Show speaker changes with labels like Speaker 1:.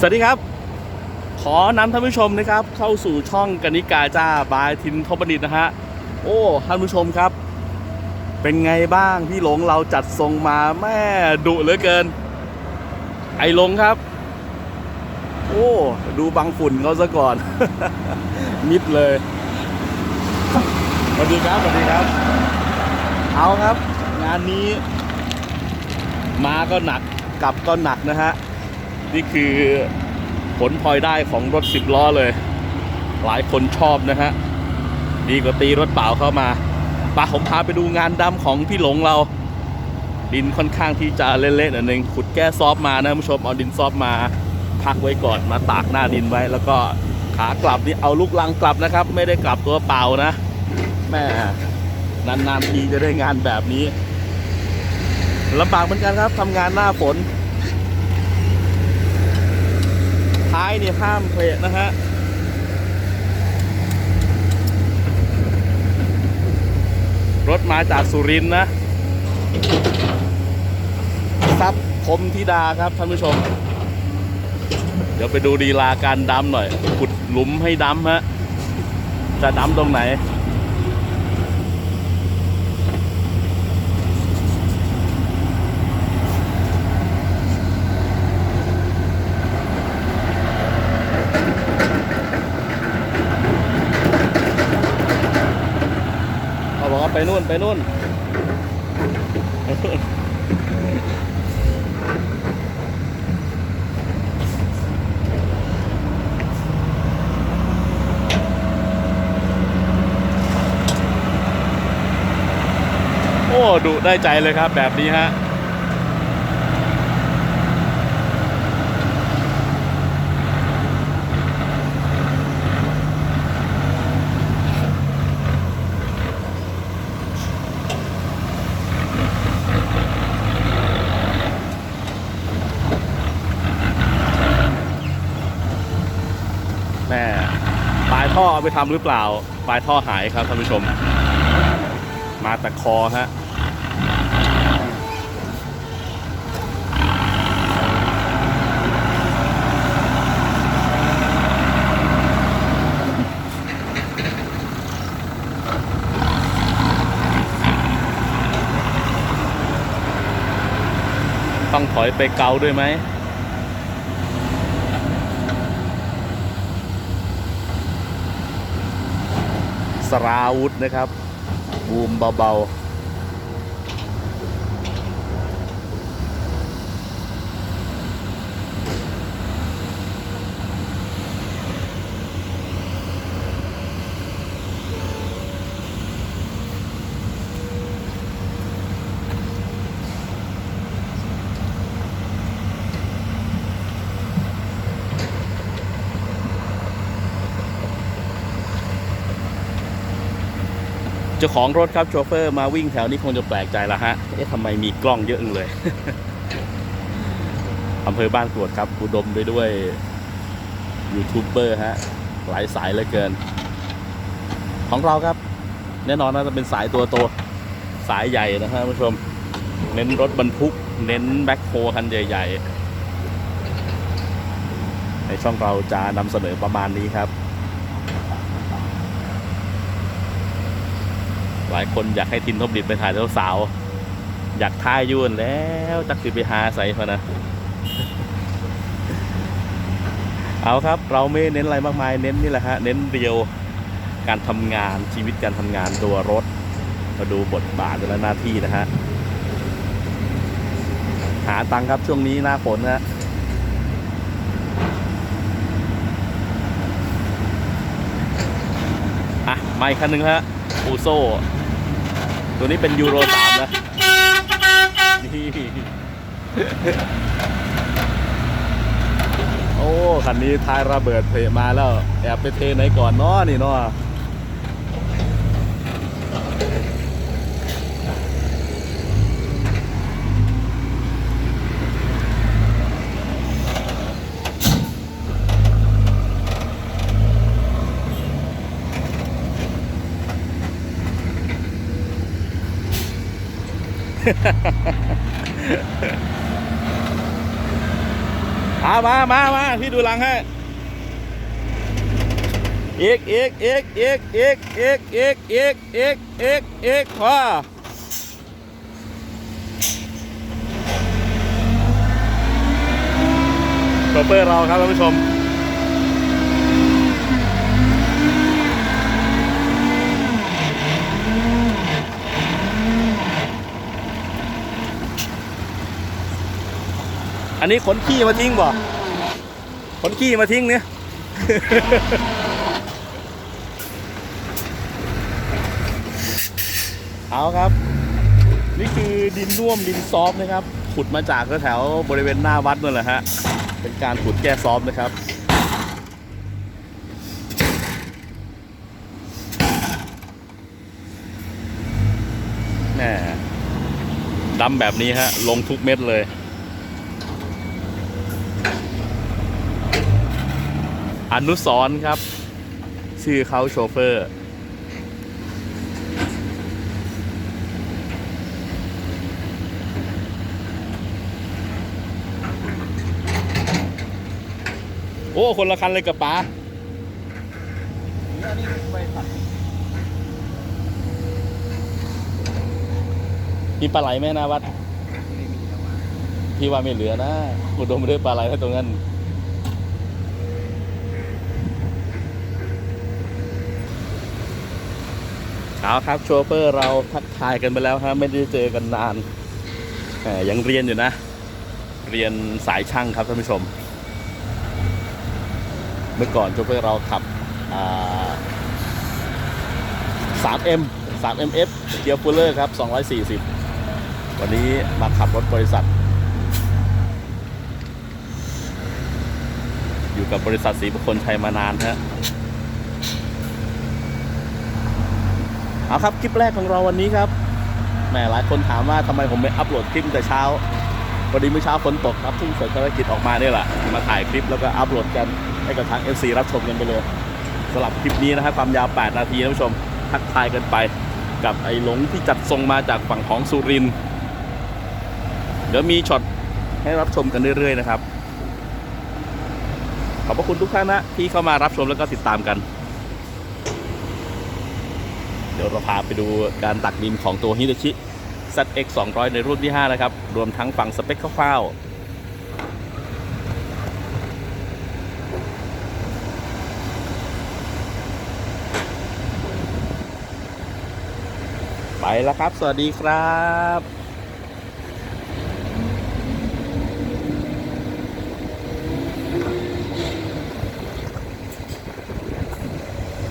Speaker 1: สวัสดีครับ ขอนำท่านผู้ชมนะครับ เข้าสู่ช่องกนิกาจ้าบายทินทบดิตนะฮะ โอ้ท่านผู้ชมครับ เป็นไงบ้างพี่หลงเราจัดทรงมาแม่ดุเหลือเกิน ไอ้หลงครับ โอ้ดูบังฝุ่นเขาซะก่อน มิดเลยสวัสดีครับสวัสดีครับ เอาครับ งานนี้ มาก็หนักกลับก็หนักนะฮะ นี่คือผลพลอยได้ของรถสิบล้อเลย หลายคนชอบนะฮะ ดีกว่าตีรถเปล่าเข้ามาปาผมพาไปดูงานดำของพี่หลงเรา ดินค่อนข้างที่จะเละๆหน่อยนึงขุดแก้ซอฟมานะผู้ชมเอาดินซอฟมาพักไว้ก่อนมาตากหน้าดินไว้ แล้วก็ขากลับนี่เอาลูกลังกลับนะครับ ไม่ได้กลับตัวเปล่านะแม่นานๆทีจะได้งานแบบนี้ลำบากเหมือนกันครับทำงานหน้าฝน ท้ายเนี่ยห้ามเพลนะฮะรถมาจากสุรินทร์นะซับคมธิดาครับท่านผู้ชม เดี๋ยวไปดูดีลาการดำหน่อยขุดหลุมให้ดำฮะจะดำตรงไหน เขาบอกว่า ไปนู่นไปนู่นโอ้ดุได้ใจเลยครับแบบนี้ฮะ แม่ปลาย ท่อเอาไปทำหรือเปล่า ปลายท่อหายครับท่านผู้ชม มาแต่คอฮะต้องถอยไปเกาด้วยไหม ราวุธนะครับ บูมเบาๆ เจ้าของรถครับโชเฟอร์มาวิ่งแถวนี้คงจะแปลกใจละฮะ เอ๊ะทำไมมีกล้องเยอะจังเลยอำเภอบ้านกรวดครับอุดมไปด้วยยูทูบเบอร์ฮะ หลายสายเหลือเกิน ของเราครับ แน่นอนน่าจะเป็นสายตัวโตสายใหญ่นะฮะผู้ชม เน้นรถบรรทุก เน้นแบ็คโฮคันใหญ่ ๆ ในช่องเราจะนำเสนอประมาณนี้ครับ ลายคนอยากให้ทินทบดิตไปถ่ายเจ้าสาวอยากท่ายยุ่นแล้วจักสิไปหาใส่พะนะ เอาครับเราไม่เน้นอะไรมากมาย เน้นนี่แหละฮะเน้นเรียวการทำงานชีวิตการทำงานตัวรถ มาดูบทบาทและหน้าที่นะฮะหาตังค์ครับช่วงนี้หน้าฝนฮะอะมาอีกคันหนึ่งฮะอูโซ ตัวนี้เป็นยูโรสามนะนี่โอ้คันนี้ท้ายระเบิดเพลมาแล้ว แอบไปเทไหนก่อนเนาะนี่เนาะ เมามามามาพี่ดูหลังให้อีกอีกอีกอีกอีกอีกอีกอีกอีกอีกอีกพอโชเฟอร์เราครับท่านผู้ชม นนี้ขนขี้มาทิ้งบ่ขนขี้มาทิ้งเนี่ยเอาครับ นี่คือดินน่วมดินซอฟนะครับ ขุดมาจากแถวบริเวณหน้าวัดนั่นแหละฮะ เป็นการขุดแก้ซอฟนะครับแหมดำแบบนี้ฮะ ลงทุกเม็ดเลย อนุสรครับ ชื่อเขาโชเฟอร์ โอ้ คนละคันเลยกับป๋า
Speaker 2: อันนี้ไปผัด
Speaker 1: มีปลาไหลไหมนาวัดพี่ว่าไม่เหลือนะอุดมไปด้วยปลาไหลนะตรงนั้น เอาครับโชเฟอร์เราทักทายกันไปแล้วครับไม่ได้เจอกันนานแหมยังเรียนอยู่นะ เรียนสายช่างครับท่านผู้ชม เมื่อก่อนโชเฟอร์เราขับ 3M 3MF เกียร์ฟูลเลอร์ครับ 240 วันนี้มาขับรถบริษัท อยู่กับบริษัทสีบุคคลชัยมานานฮะ เอาครับคลิปแรกของเราวันนี้ครับแหมหลายคนถามว่าทำไมผมไม่อัปโหลดคลิปแต่เช้าพอดีเมื่อเช้าฝนตกครับเพิ่งเสร็จภารกิจออกมาเนี่ยแหละมาถ่ายคลิปแล้วก็อัปโหลดกันให้กับทาง FC รับชมกันไปเลยสำหรับคลิปนี้นะครับความยาว 8 นาทีท่านผู้ชมทักทายกันไป กับไอ้หลงที่จัดทรงมาจากฝั่งของสุรินเดี๋ยวมีช็อตให้รับชมกันเรื่อยๆนะครับขอบพระคุณทุกท่านนะที่เข้ามารับชมแล้วก็ติดตามกัน เดี๋ยวเราพาไปดูการตักดินของตัวฮิตาชิ ZX 200 ในรุ่นที่ 5 นะครับ รวมทั้งฝั่งสเปคคร่าวๆไปแล้วครับ สวัสดีครับ